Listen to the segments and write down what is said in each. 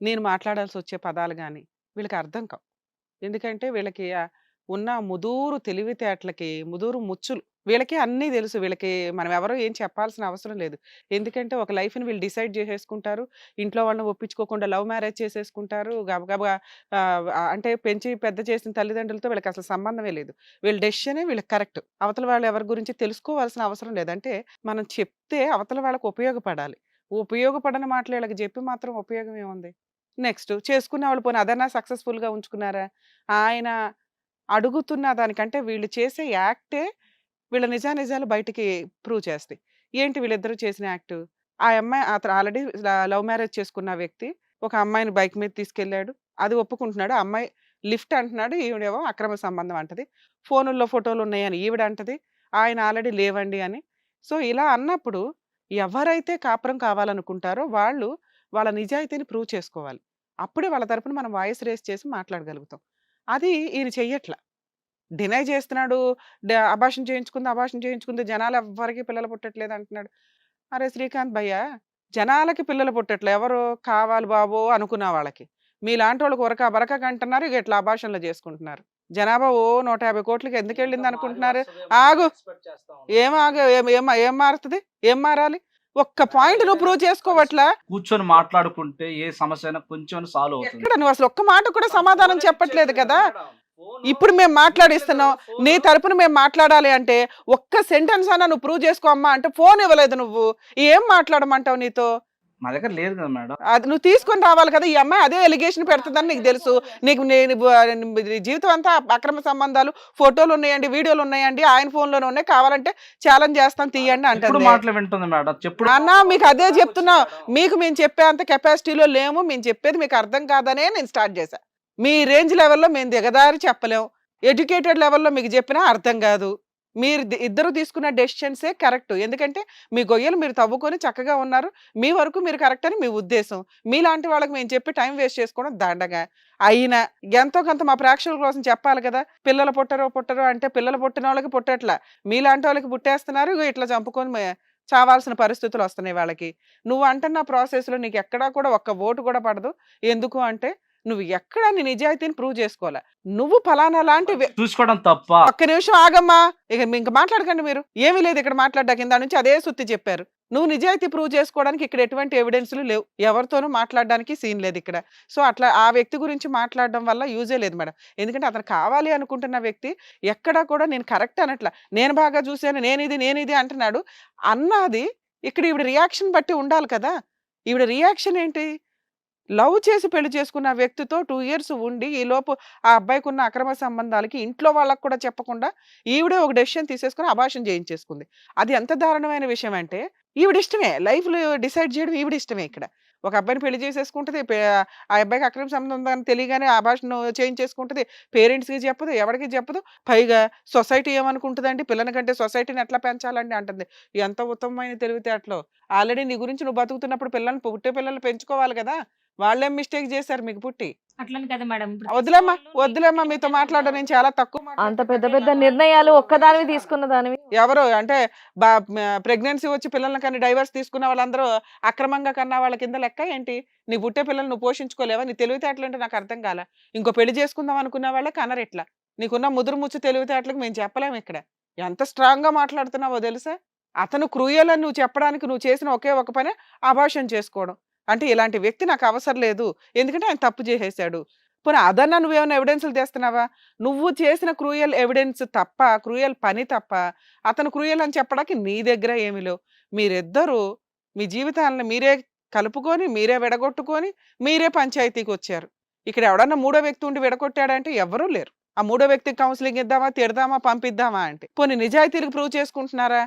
నేను మాట్లాడాల్సి వచ్చే పదాలు కానీ వీళ్ళకి అర్థం కావు. ఎందుకంటే వీళ్ళకి ఉన్న ముదూరు తెలివితేటలకి ముదూరు ముచ్చులు వీళ్ళకి అన్నీ తెలుసు. వీళ్ళకి మనం ఎవరో ఏం చెప్పాల్సిన అవసరం లేదు. ఎందుకంటే ఒక లైఫ్ని వీళ్ళు డిసైడ్ చేసేసుకుంటారు. ఇంట్లో వాళ్ళని ఒప్పించుకోకుండా లవ్ మ్యారేజ్ చేసేసుకుంటారు. గబగబా అంటే పెంచి పెద్ద చేసిన తల్లిదండ్రులతో వీళ్ళకి అసలు సంబంధమే లేదు. వీళ్ళ డెసిషనే వీళ్ళకి కరెక్ట్. అవతల వాళ్ళు ఎవరి గురించి తెలుసుకోవాల్సిన అవసరం లేదంటే మనం చెప్తే అవతల వాళ్ళకు ఉపయోగపడాలి. ఉపయోగపడని మాటలు వీళ్ళకి చెప్పి మాత్రం ఉపయోగం ఏముంది? నెక్స్ట్ చేసుకున్న వాళ్ళు పోనీ అదన్నా సక్సెస్ఫుల్గా ఉంచుకున్నారా? ఆయన అడుగుతున్న దానికంటే వీళ్ళు చేసే యాక్టే వీళ్ళ నిజానిజాలు బయటికి ప్రూవ్ చేస్తాయి. ఏంటి వీళ్ళిద్దరూ చేసిన యాక్ట్? ఆ అమ్మాయి అతను ఆల్రెడీ లవ్ మ్యారేజ్ చేసుకున్న వ్యక్తి ఒక అమ్మాయిని బైక్ మీద తీసుకెళ్ళాడు. అది ఒప్పుకుంటున్నాడు. ఆ అమ్మాయి లిఫ్ట్ అంటున్నాడు. ఈవిడేమో అక్రమ సంబంధం అంటది. ఫోనుల్లో ఫోటోలు ఉన్నాయని ఈవిడ అంటది. ఆయన ఆల్రెడీ లేవండి అని. సో ఇలా అన్నప్పుడు ఎవరైతే కాపురం కావాలనుకుంటారో వాళ్ళు వాళ్ళ నిజాయితీని ప్రూవ్ చేసుకోవాలి. అప్పుడే వాళ్ళ తరపున మనం వాయిస్ రేస్ చేసి మాట్లాడగలుగుతాం. అది ఈయన చెయ్యట్లా. డినై చేస్తున్నాడు అభాషణ చేయించుకుంది అభాషణ చేయించుకుంది జనాలు ఎవ్వరికి పిల్లలు పుట్టట్లేదు అంటున్నాడు. అరే శ్రీకాంత్ భయ్య జనాలకి పిల్లలు పుట్టట్లే ఎవరు కావాలి బాబో అనుకున్న వాళ్ళకి. మీలాంటి వాళ్ళకి ఉరక బరక అంటున్నారు ఇక ఇట్లా అభాషణలు చేసుకుంటున్నారు. జనాభా ఓ నూట యాభై కోట్లకి ఎందుకు వెళ్ళింది అనుకుంటున్నారు? ఆగు. ఏం ఆగ ఏం ఏం మారుతుంది? ఏం మారాలి? ఒక్క పాయింట్ నువ్వు ప్రూవ్ చేసుకోవట్లా? కూర్చొని మాట్లాడుకుంటే ఏ సమస్య అయినా కొంచెం సాల్వ్ అవుతుంది. నువ్వు అసలు ఒక్క మాట కూడా సమాధానం చెప్పట్లేదు కదా? ఇప్పుడు మేము మాట్లాడిస్తున్నాం. నీ తరపున మేము మాట్లాడాలి అంటే ఒక్క సెంటెన్స్ అన్నా నువ్వు ప్రూవ్ చేసుకో అమ్మా అంటే ఫోన్ ఇవ్వలేదు నువ్వు. ఏం మాట్లాడమంటావు నీతో? మా దగ్గర లేదు కదా మేడం. అది నువ్వు తీసుకొని రావాలి కదా ఈ అమ్మాయి అదే ఎలిగేషన్ పెడుతుందని నీకు తెలుసు. నీకు నేను నీ జీవితం అంతా అక్రమ సంబంధాలు ఫోటోలు ఉన్నాయండి వీడియోలు ఉన్నాయండి ఆయన ఫోన్లోనే ఉన్నాయి. కావాలంటే ఛాలెంజ్ చేస్తాం తీయండి అంటే మాటలు వింటుంది మేడం. చెప్పుడు అన్న మీకు అదే చెప్తున్నా. మీకు మేము చెప్పే అంత కెపాసిటీలో లేము. మేము చెప్పేది మీకు అర్థం కాదనే నేను స్టార్ట్ చేశా. మీ రేంజ్ లెవెల్లో మేము దిగదారి చెప్పలేం. ఎడ్యుకేటెడ్ లెవెల్లో మీకు చెప్పినా అర్థం కాదు. మీరు ఇద్దరు తీసుకున్న డెసిషన్సే కరెక్ట్. ఎందుకంటే మీ గొయ్యలు మీరు తవ్వుకొని చక్కగా ఉన్నారు. మీ వరకు మీరు కరెక్ట్ అని మీ ఉద్దేశం. మీలాంటి వాళ్ళకి మేము చెప్పి టైం వేస్ట్ చేసుకోవడం దండగా. అయినా ఎంతో కొంత మా ప్రేక్షకుల కోసం చెప్పాలి కదా పిల్లలు పుట్టరో పుట్టరో అంటే పిల్లలు పుట్టిన వాళ్ళకి పుట్టట్లా. మీలాంటి వాళ్ళకి పుట్టేస్తున్నారు ఇట్లా చంపుకొని చావాల్సిన పరిస్థితులు వస్తున్నాయి వాళ్ళకి. నువ్వు అంటున్న ప్రాసెస్లో నీకు ఎక్కడా కూడా ఒక్క ఓటు కూడా పడదు. ఎందుకు అంటే నువ్వు ఎక్కడ నీ నిజాయితీని ప్రూవ్ చేసుకోవాలా? నువ్వు ఫలానా లాంటి చూసుకోవడం తప్ప. ఒక్క నిమిషం ఆగమ్మా. ఇక ఇంక మాట్లాడకండి మీరు. ఏమీ లేదు ఇక్కడ మాట్లాడ్డా కింద నుంచి అదే సుత్తి చెప్పారు. నువ్వు నిజాయితీ ప్రూవ్ చేసుకోవడానికి ఇక్కడ ఎటువంటి ఎవిడెన్స్లు లేవు. ఎవరితోనూ మాట్లాడడానికి సీన్ లేదు ఇక్కడ. సో అట్లా ఆ వ్యక్తి గురించి మాట్లాడడం వల్ల యూజే లేదు మేడం. ఎందుకంటే అతను కావాలి అనుకుంటున్న వ్యక్తి ఎక్కడా కూడా నేను కరెక్ట్ అనట్లా. నేను బాగా చూశాను నేను ఇది నేను ఇది అంటున్నాడు. అన్నది ఇక్కడ ఈవిడ రియాక్షన్ బట్టి ఉండాలి కదా. ఈవిడ రియాక్షన్ ఏంటి? లవ్ చేసి పెళ్ళి చేసుకున్న వ్యక్తితో టూ ఇయర్స్ ఉండి ఈ లోపు ఆ అబ్బాయికి ఉన్న అక్రమ సంబంధాలకి ఇంట్లో వాళ్ళకి కూడా చెప్పకుండా ఈవిడే ఒక డెసిషన్ తీసేసుకుని అభాషణ చేయించేసుకుంది. అది ఎంత దారుణమైన విషయం అంటే ఈవిడ ఇష్టమే. లైఫ్లో డిసైడ్ చేయడం ఈవిడ ఇష్టమే ఇక్కడ. ఒక అబ్బాయిని పెళ్ళి చేసేసుకుంటుంది ఆ అబ్బాయికి అక్రమ సంబంధం ఉందని తెలియగానే అభాషణ చేయించేసుకుంటుంది పేరెంట్స్కి చెప్పదు ఎవరికి చెప్పదు. పైగా సొసైటీ ఏమనుకుంటుందండి? పిల్లని కంటే సొసైటీని ఎట్లా పెంచాలండి అంటుంది. ఎంత ఉత్తమమైన తెలివితేటలో. ఆల్రెడీ నీ గురించి నువ్వు బతుకుతున్నప్పుడు పిల్లల్ని పుట్టే పిల్లల్ని పెంచుకోవాలి కదా. వాళ్ళేం మిస్టేక్ చేశారు మీకు పుట్టి? అట్లని కదా మేడం. వద్దులేమ్మా మీతో మాట్లాడడం. నేను చాలా తక్కువ అంత. పెద్ద పెద్ద నిర్ణయాలు ఒక్కదానివి తీసుకున్న దానివి. ఎవరు? అంటే బా ప్రెగ్నెన్సీ వచ్చి పిల్లల్ని కానీ డైవర్స్ తీసుకున్న వాళ్ళందరూ అక్రమంగా కన్నా వాళ్ళ కింద లెక్క ఏంటి? నీ పుట్టే పిల్లల్ని నువ్వు పోషించుకోలేవా? నీ తెలివితేటలు అంటే నాకు అర్థం కాల. ఇంకో పెళ్ళి చేసుకుందాం అనుకున్న వాళ్ళే కనరెట్లా నీకున్న ముదురు ముచ్చు తెలివితేటలకు మేము చెప్పలేము ఇక్కడ. ఎంత స్ట్రాంగ్గా మాట్లాడుతున్నావో తెలుసా? అతను క్రూయల్ అని నువ్వు చెప్పడానికి నువ్వు చేసిన ఒకే ఒక పని అభాషణ చేసుకోవడం. అంటే ఇలాంటి వ్యక్తి నాకు అవసరం లేదు. ఎందుకంటే ఆయన తప్పు చేసేసాడు. పోనీ అదన్నా నువ్వేమైనా ఎవిడెన్స్లు తెస్తున్నావా? నువ్వు చేసిన క్రూయల్ ఎవిడెన్స్ తప్ప క్రూయల్ పని తప్ప అతను క్రూయల్ అని చెప్పడానికి నీ దగ్గర ఏమి లేవు. మీరిద్దరూ మీ జీవితాలను మీరే కలుపుకొని మీరే విడగొట్టుకొని మీరే పంచాయతీకి వచ్చారు. ఇక్కడ ఎవడన్నా మూడో వ్యక్తి ఉండి విడగొట్టాడంటే ఎవరూ లేరు. ఆ మూడో వ్యక్తికి కౌన్సిలింగ్ ఇద్దామా తిడదామా పంపిద్దామా అంటే. పోనీ నిజాయితీలకు ప్రూవ్ చేసుకుంటున్నారా?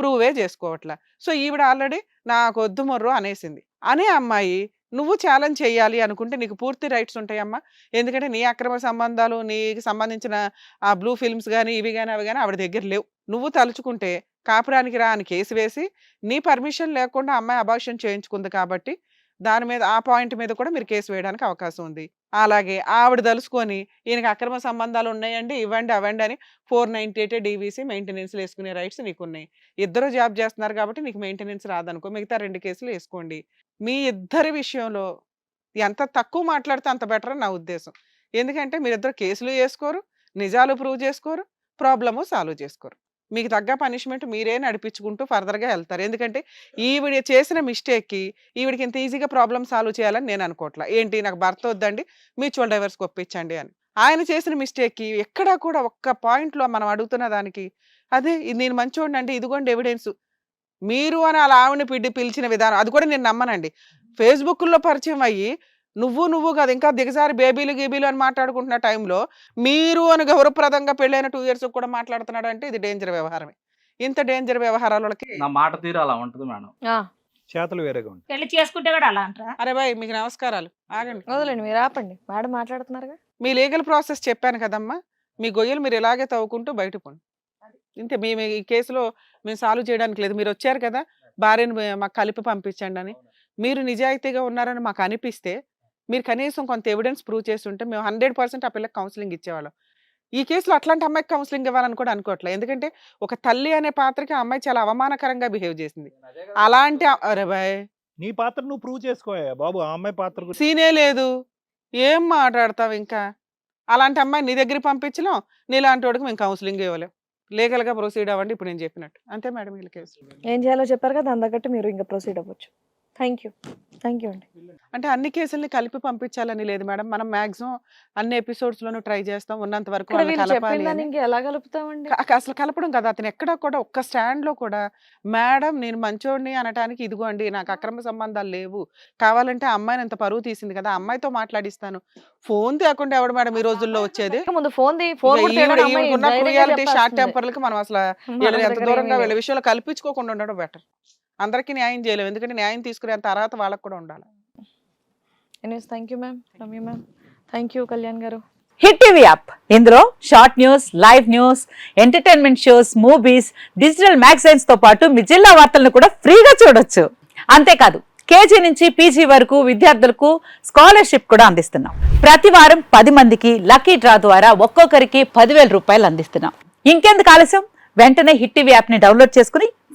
ప్రూవే చేసుకోవట్లా. సో ఈవిడ ఆల్రెడీ నాకు వద్దు మొర్రు అనేసింది. అనే అమ్మాయి నువ్వు ఛాలెంజ్ చేయాలి అనుకుంటే నీకు పూర్తి రైట్స్ ఉంటాయమ్మా. ఎందుకంటే నీ అక్రమ సంబంధాలు నీకు సంబంధించిన ఆ బ్లూ ఫిల్మ్స్ కానీ ఇవి కానీ అవి కానీ ఆవిడ దగ్గర లేవు. నువ్వు తలుచుకుంటే కాపురానికి రా అని కేసు వేసి నీ పర్మిషన్ లేకుండా అమ్మాయి అబార్షన్ చేయించుకుంది కాబట్టి దాని మీద ఆ పాయింట్ మీద కూడా మీరు కేసు వేయడానికి అవకాశం ఉంది. అలాగే ఆవిడ తలుసుకొని ఈయనకి అక్రమ సంబంధాలు ఉన్నాయండి ఇవ్వండి అవ్వండి అని four ninety eight DVC maintenance వేసుకునే రైట్స్ నీకు ఉన్నాయి ఇద్దరు జాబ్ చేస్తున్నారు కాబట్టి నీకు మెయింటెనెన్స్ రాదనుకో మిగతా రెండు కేసులు వేసుకోండి. మీ ఇద్దరి విషయంలో ఎంత తక్కువ మాట్లాడితే అంత బెటర్ అని నా ఉద్దేశం. ఎందుకంటే మీరిద్దరు కేసులు వేసుకోరు నిజాలు ప్రూవ్ చేసుకోరు ప్రాబ్లము సాల్వ్ చేసుకోరు. మీకు తగ్గ పనిష్మెంట్ మీరే నడిపించుకుంటూ ఫర్దర్గా వెళ్తారు. ఎందుకంటే ఈవిడ చేసిన మిస్టేక్కి ఈవిడికి ఇంత ఈజీగా ప్రాబ్లమ్ సాల్వ్ చేయాలని నేను అనుకోవట్లా. ఏంటి నాకు భర్త వద్దండి మ్యూచువల్ డైవర్స్కి ఒప్పించండి అని. ఆయన చేసిన మిస్టేక్కి ఎక్కడా కూడా ఒక్క పాయింట్లో మనం అడుగుతున్న దానికి అదే నేను మంచోడిని అండి ఇదిగోండి ఎవిడెన్స్. మీరు అని అలా ఆవిడని పిలిచిన విధానం అది కూడా నేను నమ్మనండి. ఫేస్బుక్లో పరిచయం అయ్యి నువ్వు నువ్వు కాదు. ఇంకా దిగజారి బేబీలు గీబీలు అని మాట్లాడుకుంటున్న టైంలో మీరు అని గౌరవప్రదంగా పెళ్ళైన టూ ఇయర్స్ కూడా మాట్లాడుతున్నాడు అంటే ఇది డేంజర్ వ్యవహారమే. ఇంత డేంజర్ వ్యవహారాలకి నా మాట తీరు అలా ఉంటుంది మేడం. ఆ, చేతలు వేరేగా ఉంటాయి. పెళ్ళి చేసుకుంటే కూడా అలా అంటారా? అరే బాయ్ మీకు నమస్కారాలు. ఆగండి. వదలండి మీరు ఆపండి. మేడం మాట్లాడుతున్నారుగా. మీ లీగల్ ప్రాసెస్ చెప్పాను కదమ్మా. మీ గొయ్యలు మీరు ఇలాగే తవ్వుకుంటూ బయట పోండి. ఇంతే మీ మీ ఈ కేసులో మేము సాల్వ్ చేయడానికి లేదు. మీరు వచ్చారు కదా భార్యను మాకు కలిపి పంపించండి అని. మీరు నిజాయితీగా ఉన్నారని మాకు అనిపిస్తే మీరు కనీసం కొంత ఎవిడెన్స్ ప్రూవ్ చేస్తుంటే మేము హండ్రెడ్ పర్సెంట్ ఆ పిల్లకి కౌన్సిలింగ్ ఇచ్చేవాళ్ళం. ఈ కేసులో అట్లాంటి అమ్మాయికి కౌన్సిలింగ్ ఇవ్వాలని కూడా అనుకోవట్లేదు. ఎందుకంటే ఒక తల్లి అనే పాత్రకి ఆ అమ్మాయి చాలా అవమానకరంగా బిహేవ్ చేసింది. అలాంటి అరే బాయ్! నీ పాత్ర నువ్వు ప్రూవ్ చేసుకోయా బాబు. ఆ అమ్మాయి పాత్ర సీనే లేదు. ఏం మాట్లాడతావు ఇంకా? అలాంటి అమ్మాయి నీ దగ్గరికి పంపించలేం. నీలాంటి వాడికి మేము కౌన్సిలింగ్ ఇవ్వలేం. లీగల్గా ప్రొసీడ్ అవ్వండి ఇప్పుడు నేను చెప్పినట్టు. అంతే మేడం వీళ్ళ కేసు. ఏం చేయాలో చెప్పారు కదా దాని తగ్గట్టు మీరు ఇంకా ప్రొసీడ్ అవ్వచ్చు. థ్యాంక్ యూ థ్యాంక్ యూ అండి. అంటే అన్ని కేసుల్ని కలిపి పంపించాలని లేదు మేడం. మనం మాక్సిమం అన్ని ఎపిసోడ్స్ లోనూ ట్రై చేస్తాం. ఉన్నంత వరకు ఎలా కలుపుతామండి? అసలు కలపడం కదా. అతను ఎక్కడ కూడా ఒక్క స్టాండ్లో కూడా మేడం నేను మంచోడిని అనటానికి ఇదిగో అండి నాకు అక్రమ సంబంధాలు లేవు. కావాలంటే అమ్మాయిని అంత పరువు తీసింది కదా అమ్మాయితో మాట్లాడిస్తాను. ఫోన్ తేకుండా ఎవడు మేడం ఈ రోజుల్లో వచ్చేది? ముందు ఫోన్ షార్ట్. టెంపర్లకి మనం అసలు ఎంత దూరంగా వీళ్ళ. విషయంలో కల్పించుకోకుండా ఉండడం బెటర్. అందరికీ న్యాయం చేయలేము ఎందుకంటే న్యాయం తీసుకునే అంత అర్హత వాళ్ళకి కూడా ఉండాలి. Thank you ma'am Ramya ma'am thank you Kalyan garu hit TV app ఇందులో short news live news entertainment shows movies digital మ్యాగజైన్స్తో పాటు మీ జిల్లా వార్తలను కూడా ఫ్రీగా చూడొచ్చు. అంతేకాదు కేజీ నుంచి పీజీ వరకు విద్యార్థులకు స్కాలర్షిప్ కూడా అందిస్తున్నాం. ప్రతి వారం పది మందికి లక్కీ డ్రా ద్వారా ఒక్కొక్కరికి పదివేల రూపాయలు అందిస్తున్నాం. ఇంకెందుకు ఆలస్యం? వెంటనే హిట్ టీవీ యాప్ని డౌన్లోడ్ చేసుకుని